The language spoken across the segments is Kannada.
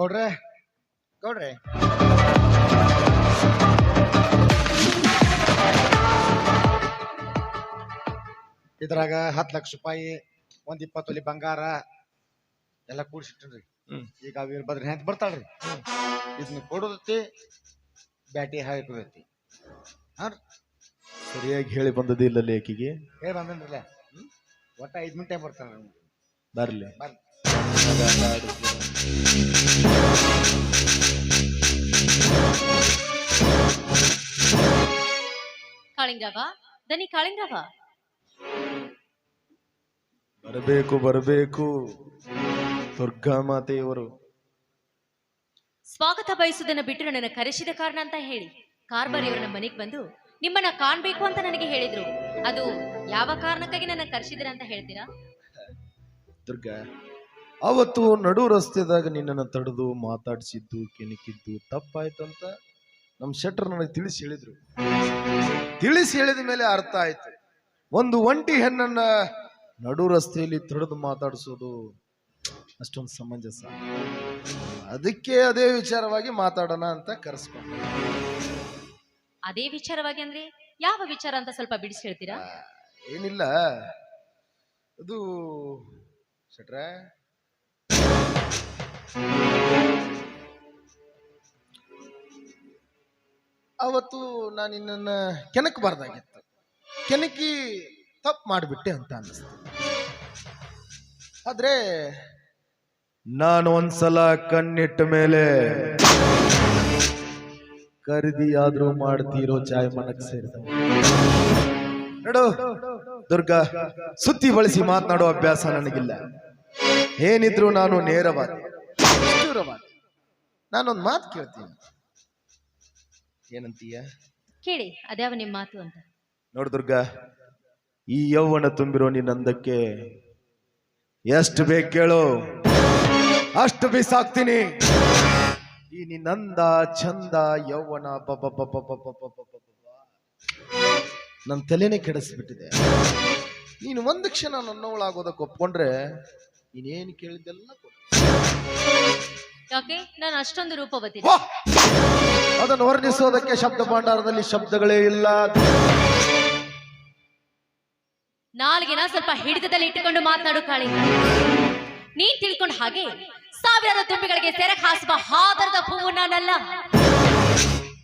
ಗೌಡ್ರೆ ಗೌಡ್ರೆ ಇದ್ರಾಗ ಹತ್ತು ಲಕ್ಷ ರೂಪಾಯಿ ಒಂದ್ ಇಪ್ಪತ್ತು ತೊಲಿ ಬಂಗಾರ ಎಲ್ಲ ಕೂಡ್ಸಿಟ್ರಿ. ಈಗ ವೀರಭದ್ರ ಹೆಂತ ಬರ್ತಾಳ್ರಿ. ಇದನ್ನ ಕೊಡೋದೈತಿ ಬ್ಯಾಟಿ ಹಾಕೋದೈತಿ ಸರಿಯಾಗಿ ಹೇಳಿ ಬಂದದಿಲ್ಲ ಲೇಖಿಗೆ. ಹೇಳಿ ಬಂದನ್ರಲ್ಲ. ಒಟ್ಟ ಐದ್ ಮಿನಿಟೇ ಬರ್ತಾನೆ ಬರ್ಲಿ. ಬರ್ಲಿ. ಕಾಳಿಂಗವ? ದನಿ ಕಾಳಿಂಗವ? ಬರಬೇಕು ಬರಬೇಕು. ದುರ್ಗಾ ಮಾತೆಯವರು. ಸ್ವಾಗತ ಬಯಸುವುದನ್ನ ಬಿಟ್ಟು ನನ್ನನ್ನು ಕರೆಸಿದ ಕಾರಣ ಅಂತ ಹೇಳಿ. ಕಾರ್ಬಾರಿ ಅವರ ಮನೆಗೆ ಬಂದು ನಿಮ್ಮನ್ನ ಕಾಣ್ಬೇಕು ಅಂತ ನನಗೆ ಹೇಳಿದ್ರು. ಅದು ಯಾವ ಕಾರಣಕ್ಕಾಗಿ ನನ್ನ ಕರೆಸಿದಿರ ಅಂತ ಹೇಳ್ತೀರಾ? ದುರ್ಗಾ ಅವತ್ತು ನಡು ರಸ್ತೆದಾಗ ನಿನ್ನನ್ನು ತಡೆದು ಮಾತಾಡಿಸಿದ್ದು ಕೆಣಕಿದ್ದು ತಪ್ಪಾಯ್ತಂತ ನಮ್ಮ ಶೆಟ್ರ್ ನನಗೆ ತಿಳಿಸಿ ಹೇಳಿದರು. ತಿಳಿಸಿ ಹೇಳಿದ ಮೇಲೆ ಅರ್ಥ ಆಯ್ತು. ಒಂದು ಒಂಟಿ ಹೆಣ್ಣನ್ನ ನಡು ರಸ್ತೆಯಲ್ಲಿ ತಡೆದು ಮಾತಾಡಿಸೋದು ಅಷ್ಟೊಂದು ಸಮಂಜಸ. ಅದಕ್ಕೆ ಅದೇ ವಿಚಾರವಾಗಿ ಮಾತಾಡೋಣ ಅಂತ ಕರೆಸ್ಕೊಂಡು. ಅದೇ ವಿಚಾರವಾಗಿ ಅಂದ್ರೆ ಯಾವ ವಿಚಾರ ಅಂತ ಸ್ವಲ್ಪ ಬಿಡಿಸಿ ಹೇಳ್ತೀರಾ? ಏನಿಲ್ಲ. ಅದು ಶೆಟ್ರೆ ಅವತ್ತು ನಾನು ನಿನ್ನನ್ನು ಕೆಣಕಬಾರ್ದಾಗಿತ್ತು ಕೆಣಕಿ ತಪ್ಪು ಮಾಡಿಬಿಟ್ಟೆ ಅಂತ ಅನ್ನಿಸ್ತು. ಆದ್ರೆ ನಾನು ಒಂದ್ಸಲ ಕಣ್ಣಿಟ್ಟ ಮೇಲೆ ಖರೀದಿಯಾದ್ರೂ ಮಾಡ್ತೀರೋ ಚಾಯ್ ಮನಕ್ ಸೇರಿದ. ನೋಡು, ದುರ್ಗಾ ಸುತ್ತಿ ಬಳಸಿ ಮಾತನಾಡೋ ಅಭ್ಯಾಸ ನನಗಿಲ್ಲ. ಏನಿದ್ರು ನಾನು ನೇರವಾದ. ನಿಷ್ಠುರವಾದಿ. ನಾನೊಂದ್ ಮಾತು ಕೇಳ್ತೀನಿ ಏನಂತೀಯ ಕೇಳಿ ಅದ್ಯಾವ ನಿಮ್ಮ ಮಾತು ಅಂತ ನೋಡು ದುರ್ಗಾ ಈ ಯೌವನ ತುಂಬಿರೋ ನಿನ್ನಂದಕ್ಕೆ ಎಷ್ಟು ಬೇಕು ಕೇಳು ಅಷ್ಟು ಬಿಸಾಕ್ತೀನಿ ಈ ನಿನ್ನಂದ ಚಂದ ಯೌವನ ನನ್ನ ತಲೆನೇ ಕೆಡಿಸ್ಬಿಟ್ಟಿದೆ ನೀನು ಒಂದು ಕ್ಷಣ ನನ್ನವಳಾಗೋದಕ್ಕೆ ಒಪ್ಕೊಂಡ್ರೆ ನೀನೇನು ಕೇಳಿದ್ದೆಲ್ಲ. ಯಾಕೆ? ನಾನು ಅಷ್ಟೊಂದು ರೂಪವತಿ! ಅದನ್ನು ವರ್ಣಿಸೋದಕ್ಕೆ ಶಬ್ದ ಭಂಡಾರದಲ್ಲಿ ಶಬ್ದಗಳೇ ಇಲ್ಲ. ನಾಲ್ಗಿನ ಸ್ವಲ್ಪ ಹಿಡಿತದಲ್ಲಿ ಇಟ್ಟುಕೊಂಡು ಮಾತನಾಡು ಕಾಳಿ. ನೀನ್ ತಿಳ್ಕೊಂಡ ಹಾಗೆ ಸಾವಿರಾರು ತುಂಬಿಗಳಿಗೆ ಸೆರೆ ಹಾಸುವ ಹಾದರದ ಹೂವು ನಾನಲ್ಲ.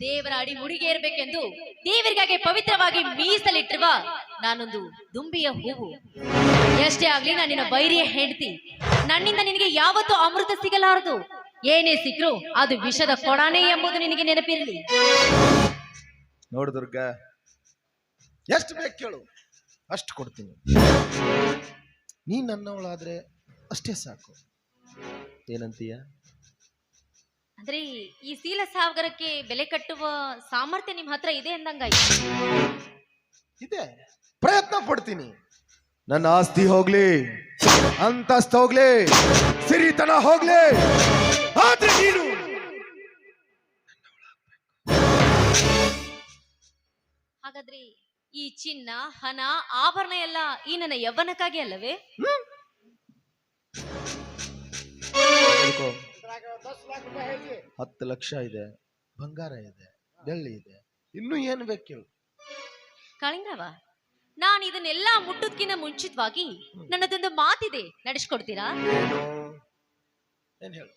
ದೇವರ ಅಡಿ ಮುಡಿಗೇರ್ಬೇಕೆಂದು ದೇವರಿಗಾಗಿ ಪವಿತ್ರವಾಗಿ ಮೀಸಲಿಟ್ಟಿರುವ ನಾನೊಂದು ದುಂಬಿಯ ಹೂವು. ಎಷ್ಟೇ ಆಗ್ಲಿ ನಾನು ನಿನ್ನ ಬೈರಿಯ ಹೆಂಡತಿ. ನನ್ನಿಂದ ನಿನಗೆ ಯಾವತ್ತೂ ಅಮೃತ ಸಿಗಲಾರದು. ಏನೇ ಸಿಕ್ಕರು ಅದು ವಿಷದ ಕೊಡಾನೆ ಎಂಬುದು ನಿನಗೆ ನೆನಪಿರಲಿ. ನೋಡು ದುರ್ಗಾ, ಎಷ್ಟು ಬೇಕು ಕೇಳು. ಅಷ್ಟು ಕೊಡ್ತೀನಿ. ನೀ ನನ್ನವಳಾದ್ರೆ ಅಷ್ಟೇ ಸಾಕು. ಏನಂತೀಯ? ಅಂದ್ರೆ ಈ ಸೀಲ ಸಾಗರಕ್ಕೆ ಬೆಲೆ ಕಟ್ಟುವ ಸಾಮರ್ಥ್ಯ ನಿಮ್ ಹತ್ರ ಇದೆ ಅಂದಂಗಾಯ್ತು. ಇದೆ. ಪ್ರಯತ್ನ ಪಡ್ತೀನಿ. ನನ್ನ ಆಸ್ತಿ ಹೋಗ್ಲಿ ಅಂತಸ್ತ ಹೋಗ್ಲಿ ಸಿರಿತನ ಹೋಗ್ಲಿ. ಆದ್ರೆ ನೀನು ಹಾಗಾದ್ರೆ ಈ ಚಿನ್ನ ಹಣ ಆಭರಣ ಎಲ್ಲ ಈ ನನ್ನ ಯೌವನಕ್ಕಾಗಿ ಅಲ್ಲವೇ? ಹತ್ತು ಲಕ್ಷ ಇದೆ ಬಂಗಾರ ಇದೆ ಬೆಳ್ಳಿ ಇದೆ. ಇನ್ನು ಏನು ಬೇಕು ಕಾಳಿಂಗವ ನಾನು ಇದನ್ನೆಲ್ಲ ಮುಟ್ಟೋದ್ಕಿಂತ ಮುಂಚಿತವಾಗಿ ನನ್ನದೊಂದು ಮಾತಿದೆ ನಡೆಸ್ಕೊಡ್ತೀರಾ? ಏನು? ಏನ್ ಹೇಳು.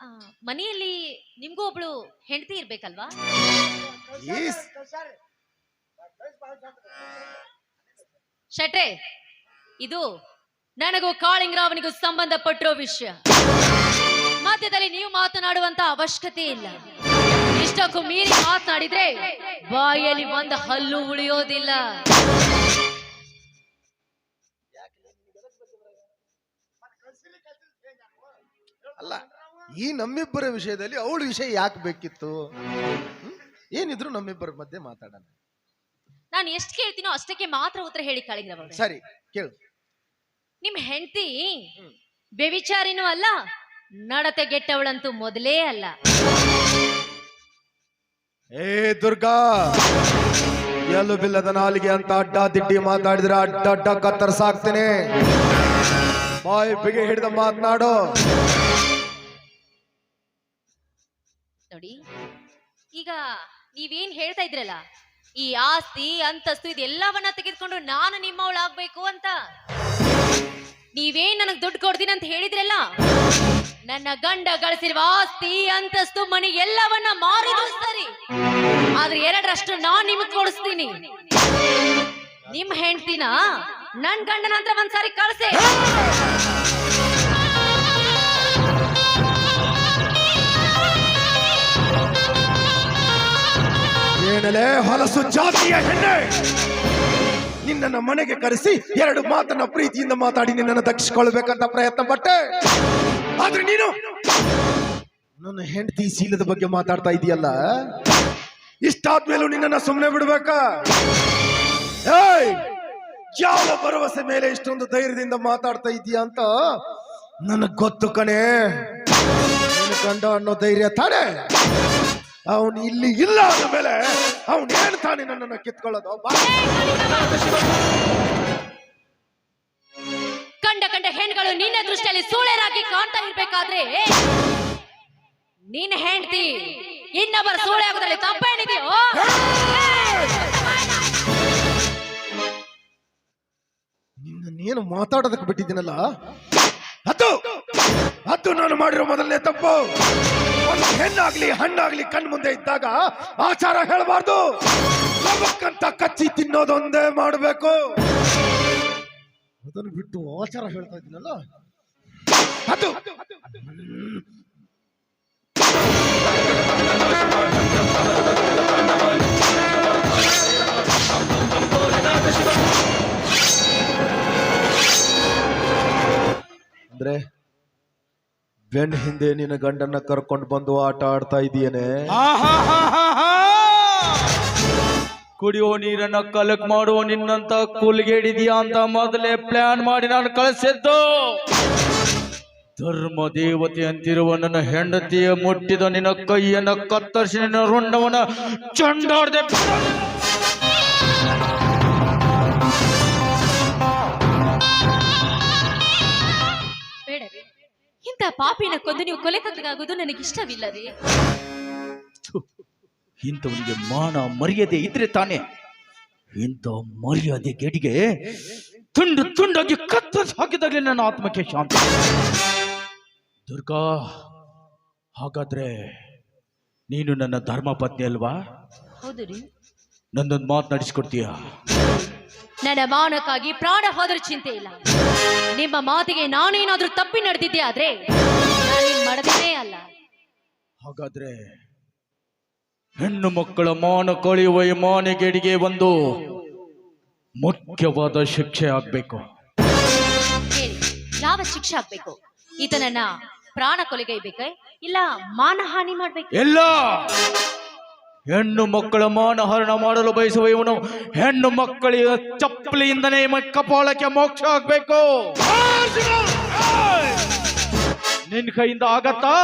ಆ, ಮನೆಯಲ್ಲಿ ನಿಮ್ಗೂ ಒಬ್ಳು ಹೆಂಡತಿ ಇರ್ಬೇಕಲ್ವಾ? ಶೆಟ್ರೆ ಇದು ನನಗೂ ಕಾಳಿಂಗರಾವನಿಗೂ ಸಂಬಂಧಪಟ್ಟಿರೋ ವಿಷಯ. ಮಧ್ಯದಲ್ಲಿ ನೀವು ಮಾತನಾಡುವಂತ ಅವಶ್ಯಕತೆ ಇಲ್ಲ. ಇಷ್ಟಕ್ಕೂ ಮೀರಿ ಮಾತನಾಡಿದ್ರೆ ಬಾಯಲ್ಲಿ ಒಂದು ಹಲ್ಲು ಉಳಿಯೋದಿಲ್ಲ. ಅಲ್ಲ ಈ ನಮ್ಮಿಬ್ಬರ ವಿಷಯದಲ್ಲಿ ಅವಳ ವಿಷಯ ಯಾಕೆ ಬೇಕಿತ್ತು? ಏನಿದ್ರು ನಮ್ಮಿಬ್ಬರ ಮಧ್ಯೆ ಮಾತಾಡೋಣ. ನಾನು ಎಷ್ಟು ಕೇಳ್ತೀನೋ ಅಷ್ಟಕ್ಕೆ ಮಾತ್ರ ಉತ್ತರ ಹೇಳಿ ಕಾಳಿಂಗರಾವ್. ಸರಿ ಕೇಳು. ನಿಮ್ ಹೆಂಡತಿ ಬೆವಿಚಾರಿನೂ ಅಲ್ಲ ನಡತೆ ಗೆಟ್ಟವಳಂತೂ ಮೊದಲೇ ಅಲ್ಲ. ಏ ದುರ್ಗಾ ಎಲ್ಲು ಬಿಲ್ಲದ ನಾಲಿಗೆ ಅಂತ ಅಡ್ಡ ದಿಡ್ಡಿ ಮಾತಾಡಿದ್ರೆ ಅಡ್ಡ ಅಡ್ಡ ಕತ್ತರಿಸಾಕ್ತೇನೆ ಬಾಯಿ ಬಿಗೆ ಹಿಡಿದ ಮಾತನಾಡು. ನೋಡಿ ಈಗ ನೀವೇನ್ ಹೇಳ್ತಾ ಇದ್ರಲ್ಲ ಈ ಆಸ್ತಿ ಅಂತಸ್ತು ಇದೆಲ್ಲವನ್ನ ತೆಗೆದುಕೊಂಡು ನಾನು ನಿಮ್ಮವಳಾಗ್ಬೇಕು ಅಂತ. ನೀವೇನ್ ನನಗ್ ದುಡ್ಡು ಕೊಡ್ತೀನಿ ಅಂತ ಹೇಳಿದ್ರಲ್ಲ? ನನ್ನ ಗಂಡ ಗಳಿಸಿರುವ ಆಸ್ತಿ, ಅಂತಸ್ತು ಮನೆ ಎಲ್ಲವನ್ನ ಮಾರಿದ್ರು ಸರಿ. ಆದ್ರೆ ಎರಡರಷ್ಟು ನಾನ್ ನಿಮಗ್ ಕೊಡಿಸ್ತೀನಿ. ನಿಮ್ ಹೆಂಡ್ತಿನ ನನ್ ಗಂಡನ ಹತ್ರ ಒಂದ್ಸಾರಿ ಕಳ್ಸಿ. ಹೊಲಸು ಜಾತಿಯ ಹೆಣ್ಣೆ? ನಿನ್ನನ್ನ ಮನೆಗೆ ಕರೆಸಿ ಎರಡು ಮಾತನ್ನ ಪ್ರೀತಿಯಿಂದ ಮಾತಾಡಿ ನಿನ್ನನ್ನು ದಕ್ಷಿಸ್ಕೊಳ್ಬೇಕಂತ ಪ್ರಯತ್ನ ಪಟ್ಟೆ. ಆದ್ರೆ ನೀನು ನನ್ನ ಹೆಂಡತಿ ಶೀಲದ ಬಗ್ಗೆ ಮಾತಾಡ್ತಾ ಇದೆಯಲ್ಲ? ಇಷ್ಟಾದ್ಮೇಲೂ ನಿನ್ನನ್ನು ಸುಮ್ಮನೆ ಬಿಡ್ಬೇಕಾ? ಏಯ್ ಯಾವ ಭರವಸೆ ಮೇಲೆ ಇಷ್ಟೊಂದು ಧೈರ್ಯದಿಂದ ಮಾತಾಡ್ತಾ ಇದೀಯ ಅಂತ ನನಗ್ ಗೊತ್ತು ಕಣೆ. ಕಂಡ ಅನ್ನೋ ಧೈರ್ಯ ತಾನೆ? ಅವನು ಇಲ್ಲಿ ಇಲ್ಲ ಅಂದ ಮೇಲೆ ಅವನು ಏನ್ ತಾನೆ ನನ್ನನ್ನು ಕಿತ್ಕೊಳ್ಳೋದು? ಕಂಡ ಕಂಡ ಹೆಣ್ಗಳು ನಿನ್ನ ದೃಷ್ಟಿಯಲ್ಲಿ ಸೂಳೆರಾಗಿ ಕಾಣ್ತಾ ಇರ್ಬೇಕಾದ್ರೆ ನಿನ್ನ ಹೆಂಡ್ತಿ ಇನ್ನೊಬ್ಬರ ಸೂಳೆ ಆಗೋದ್ರಲ್ಲಿ ತಪ್ಪೇನಿದೆಯೋ? ನಿನ್ನನ್ನೇನು ಮಾತಾಡೋದಕ್ಕೆ ಬಿಟ್ಟಿದ್ದೀನಲ್ಲ? ಅದು ಅದು ನಾನು ಮಾಡಿರೋ ಮೊದಲನೇ ತಪ್ಪು. ಒಂದು ಹೆಣ್ಣಾಗ್ಲಿ ಹಣ್ಣಾಗ್ಲಿ ಕಣ್ ಮುಂದೆ ಇದ್ದಾಗ ಆಚಾರ ಹೇಳಬಾರ್ದು. ಲವಕ್ಕಂತ ಕಚ್ಚಿ ತಿನ್ನೋದೊಂದೇ ಮಾಡಬೇಕು. ಅದನ್ನು ಬಿಟ್ಟು ಆಚಾರ ಹೇಳ್ತಾ ಇದ್ದೀನಲ್ಲ? ಅದು. ಅಂದ್ರೆ ಬೆನ್ ಹಿಂದೆ ನಿನ್ನ ಗಂಡನ್ನ ಕರ್ಕೊಂಡು ಬಂದು ಆಟ ಆಡ್ತಾ ಇದೀಯೇನೆ! ಕುಡಿಯೋ ನೀರನ್ನ ಕಲೆಕ್ಟ್ ಮಾಡುವ ನಿನ್ನಂತ ಕುಲ್ಗೇಡಿದ್ಯಾ ಅಂತ ಮೊದಲೇ ಪ್ಲಾನ್ ಮಾಡಿ ನಾನು ಕಳಿಸಿದ್ದು. ಧರ್ಮ ದೇವತೆ ಅಂತಿರುವ ನನ್ನ ಹೆಂಡತಿಯ ಮುಟ್ಟಿದ ನಿನ್ನ ಕೈಯನ್ನ ಕತ್ತರಿಸಿ ನಿನ್ನ ರುಂಡವನ್ನ ಚಂಡಾಡ್ದೆ. ಇಂಥ ಪಾಪಿನ ಕೊಂದು ನೀವು ನನಗೆ ನನಗಿಷ್ಟವಿಲ್ಲ ರೀ ಇಂಥವನಿಗೆ ಮಾನ ಮರ್ಯಾದೆ ಇದ್ರೆ ತಾನೆ. ಇಂಥ ಮರ್ಯಾದೆ ಗೆಡಿಗೆ ತುಂಡು ತುಂಡಾಗಿ ಕತ್ತ ಹಾಕಿದಾಗಲೇ ನನ್ನ ಆತ್ಮಕ್ಕೆ ಶಾಂತಿ. ದುರ್ಗಾ ಹಾಗಾದ್ರೆ ನೀನು ನನ್ನ ಧರ್ಮ ಪತ್ನಿ ಅಲ್ವಾ? ಹೌದು ರೀ. ನನ್ನೊಂದು ಮಾತು ನಡೆಸ್ಕೊಡ್ತೀಯ? ನನ್ನ ಮಾನಕ್ಕಾಗಿ ಪ್ರಾಣ ಹೋದ್ರ ಚಿಂತೆ ಇಲ್ಲ. ನಿಮ್ಮ ಮಾತಿಗೆ ನಾನೇನಾದ್ರೂ ತಪ್ಪಿ ನಡೆದಿದ್ದೆ ಆದ್ರೆ ಮಡದಿನೇ ಅಲ್ಲ. ಹಾಗಾದ್ರೆ ಹೆಣ್ಣು ಮಕ್ಕಳ ಮಾನ ಕಳೆಯುವ ಈ ಮಾನೆಗೆಡಿಗೆ ಒಂದು ಮುಖ್ಯವಾದ ಶಿಕ್ಷೆ ಆಗ್ಬೇಕು. ಹೇಳಿ ಯಾವ ಶಿಕ್ಷೆ ಆಗ್ಬೇಕು? ಈತನನ್ನ ಪ್ರಾಣ ಕೊಲೆಗೈಬೇಕೆ? ಇಲ್ಲ ಮಾನಹಾನಿ ಮಾಡ್ಬೇಕು? ಎಲ್ಲ ಹೆಣ್ಣು ಮಕ್ಕಳ ಮಾನಹರಣ ಮಾಡಲು ಬಯಸುವ ಇವನು ಹೆಣ್ಣು ಮಕ್ಕಳಿಗೆ ಚಪ್ಪಲಿಯಿಂದನೇ ಕಪಾಳಕ್ಕೆ ಮೋಕ್ಷ ಆಗ್ಬೇಕು! ನಿನ್ ಕೈಯಿಂದ ಆಗತ್ತಾ?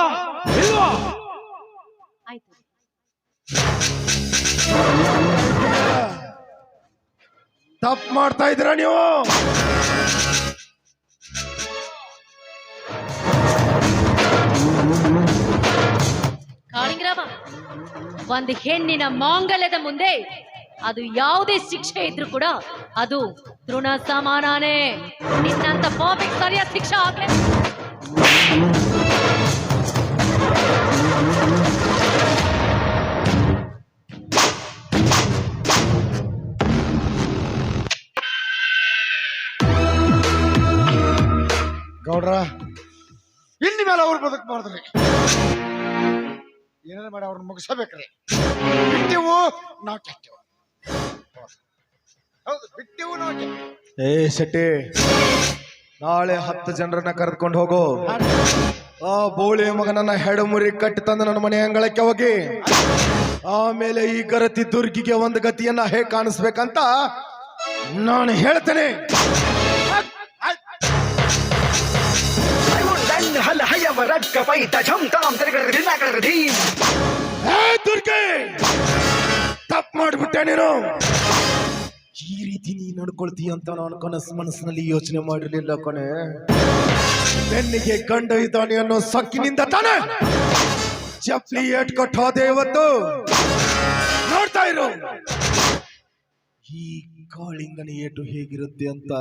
ತಪ್ಪು ಮಾಡ್ತಾ ಇದ್ದೀರಾ ನೀವು? ಕಾಳಿಂಗರಾಮ ಒಂದು ಹೆಣ್ಣಿನ ಮಾಂಗಲ್ಯದ ಮುಂದೆ ಅದು ಯಾವುದೇ ಶಿಕ್ಷೆ ಇದ್ರೂ ಕೂಡ ಅದು ತೃಣ ಸಮಾನಾನೇ. ನಿನ್ನಂತ ಪಾಪಿಗೆ ಸರಿಯಾದ ಶಿಕ್ಷೆ ಆಗ್ಲೇ. ಗೌಡ್ರ, ಇನ್ನು ಮೇಲೆ ಅವ್ರು ಬದುಕಬಾರ್ದ್ರಿ ಏನಾರ ಮಾಡಿ ಅವ್ರನ್ನ ಮುಗಿಸಬೇಕ್ರಿ. ಬಿಟ್ಟಿವು ನಾವು ಕೆಟ್ಟೆವು. ಹೌದು, ಬಿಟ್ಟಿವು ನಾವು ಏ ಶೆಟ್ಟಿ, ನಾಳೆ ಹತ್ತು ಜನರನ್ನ ಕರೆದುಕೊಂಡು ಹೋಗು. ಆ ಬೋಳಿ ಮಗನನ್ನ ಹೆಡಮುರಿ ಕಟ್ಟಿ ತಂದು ನನ್ನ ಮನೆ ಅಂಗಳಕ್ಕೆ ಹೋಗಿ. ಆಮೇಲೆ ಈ ಗರತಿ ದುರ್ಗಿಗೆ ಒಂದು ಗತಿಯನ್ನ ಹೇಗೆ ಕಾಣಿಸ್ಬೇಕಂತ ನಾನು ಹೇಳ್ತೇನೆ. ಹಲ್ ಹಲ್ ಹಯವ ರಡ್ಕ ಪೈತ ಝಮ್ ತಾಮ್ ತಿರುಗಡ್ರ ದಿನಾಗಡ್ರ ಧೀಮ್. ಏ ದುರ್ಗೆ! ತಪ್ಪು ಮಾಡಿಬಿಟ್ಟೆ ನೀನು. ಈ ರೀತಿ ನೀ ನಡ್ಕೊಳ್ತೀಯ ಅಂತ ನಾನು ಕನಸು ಮನಸ್ಸಿನಲ್ಲಿ ಯೋಚನೆ ಮಾಡಿರಲಿಲ್ಲ ಕೊನೆ ಬೆನ್ನಿಗೆ ಗಂಡ ಇದ್ದಾನೆ ಅನ್ನೋ ಸಕ್ಕಿನಿಂದ ತಾನೆ. ಚಪ್ಪಲಿ ಏಟ್ಕೊಟ್ಟು ಹೋದೆ ಇವತ್ತು ನೋಡ್ತಾ ಇರು. ಈ ಕಾಳಿಂಗನ ಏಟು ಹೇಗಿರುತ್ತೆ ಅಂತ.